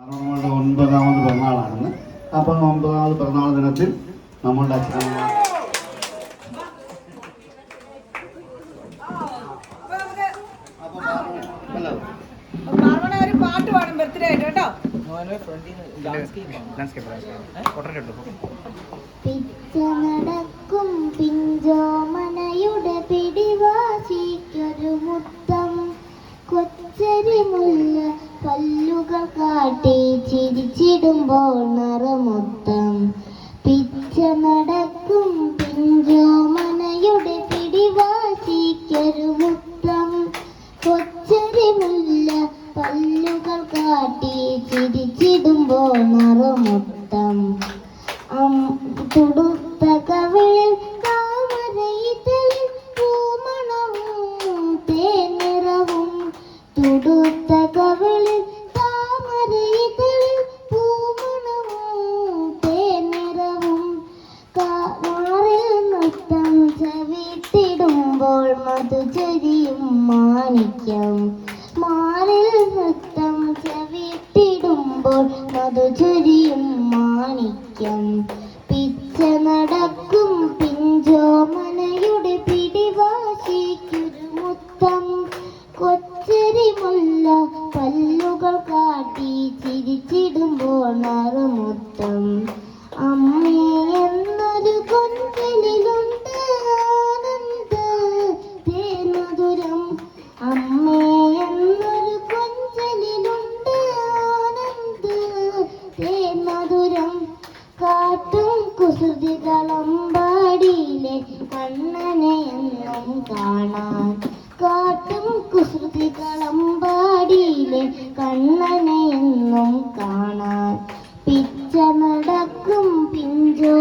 നമ്മളുടെ ഒൻപതാമത് പിറന്നാളാണെന്ന് അപ്പോൾ ഒമ്പതാമത് പിറന്നാൾ ദിനത്തിൽ നമ്മളുടെ അച്ഛനമ്മ അപ്പൊ പാട്ട് പാടും ബർത്ത്ഡേ ആയിട്ട് കേട്ടോ. പിച്ച പല്ലുകൾ കാട്ടി ചിരിച്ചിടുമ്പോൾ നിറമൊത്തം. പിച്ച നടക്കും പിഞ്ചോ മനയുടെ പിടിവാശിക്കരുമുത്തം കൊച്ചരി മുല്ല പല്ലുകൾ കാട്ടി ചിരിച്ചിടുമ്പോൾ നിറമൊത്തം. തുടുത്ത കവിളിൽ താമരയിതളിൽ പൂമണവും തേനിറവും. തുടുത്ത കവിളിൽ നൃത്തം ചവിട്ടിടുമ്പോൾ മധുചരിയും മാണിക്യം. മാറിൽ നൃത്തം ചവിട്ടിടുമ്പോൾ മധുചരിയും മാണിക്യം. പിച്ച നടക്കും പിഞ്ചോമനയുടെ പിടിവാശിക്കൊരു മുത്തം കൊച്ചരി മുല്ല പല്ലുകൾ കാട്ടി ചിരിച്ചിടുമ്പോൾ നറുമുത്തം. അമ്മേ കൊഞ്ചലിലുണ്ട് ആനന്ദ. തേന്മധുരം കാട്ടും കുസൃതികളമ്പാടിയിലെ കണ്ണനെ എന്നും കാണാൻ. കാട്ടും കുസൃതികളമ്പാടിയിലെ കണ്ണനെ എന്നും കാണാൻ. പിച്ച നടക്കും പിഞ്ചോ